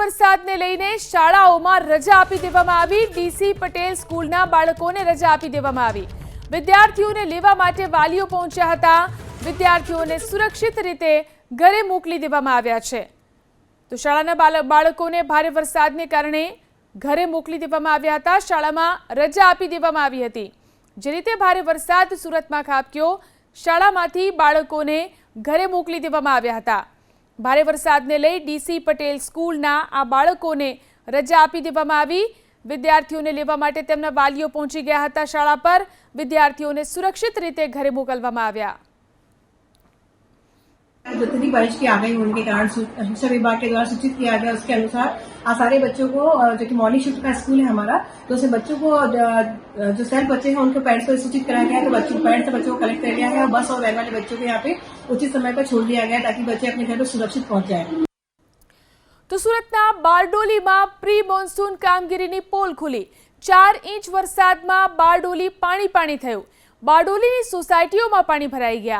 વરસાદને લઈને શાળાઓમાં રજા આપી દેવામાં આવી. ડીસી પટેલ સ્કૂલના બાળકોને રજા આપી દેવામાં આવી. વિદ્યાર્થીઓને લેવા માટે વાલીઓ પહોંચ્યા હતા. વિદ્યાર્થીઓને સુરક્ષિત રીતે ઘરે મોકલી દેવામાં આવ્યા છે. તો શાળાના બાળકોને ભારે વરસાદને કારણે ઘરે મોકલી દેવામાં આવ્યા હતા. શાળામાં રજા આપી દેવામાં આવી હતી. જે રીતે ભારે વરસાદ સુરતમાં ખાબક્યો, શાળામાંથી બાળકોને ઘરે મોકલી દેવામાં આવ્યા હતા. ભારે વરસાદને લઈ ડીસી પટેલ સ્કૂલના આ બાળકોને રજા આપી દેવામાં આવી. વિદ્યાર્થીઓને લેવા માટે તેમના વાલીઓ પહોંચી ગયા હતા શાળા પર. વિદ્યાર્થીઓને સુરક્ષિત રીતે ઘરે મોકલવામાં આવ્યા. जितनी बारिश की आ गई होने के कारण सू- शिक्षा विभाग के द्वारा सूचित किया गया उसके अनुसार आज सारे बच्चों को अ, जो कि मॉर्निंग शिफ्ट का स्कूल है हमारा तो उसमें बच्चों को अ, जो सेल्फ बच्चे हैं उनको पेरेंट्स को सूचित कराया गया है तो बच्चों पेरेंट्स से बच्चों को कलेक्ट कर लिया है और बस और वैन वाले बच्चों को यहाँ पे उचित समय पर छोड़ दिया गया है ताकि बच्चे अपने घर पर सुरक्षित पहुंच जाए તો સુરતના બારડોલીમાં પ્રી મોન્સૂન કામગીરીની પોલ ખુલી ચાર ઇંચ વરસાદમાં બારડોલી પાણી પાણી થયું બારડોલીની સોસાયટીઓમાં પાણી ભરાઈ ગયા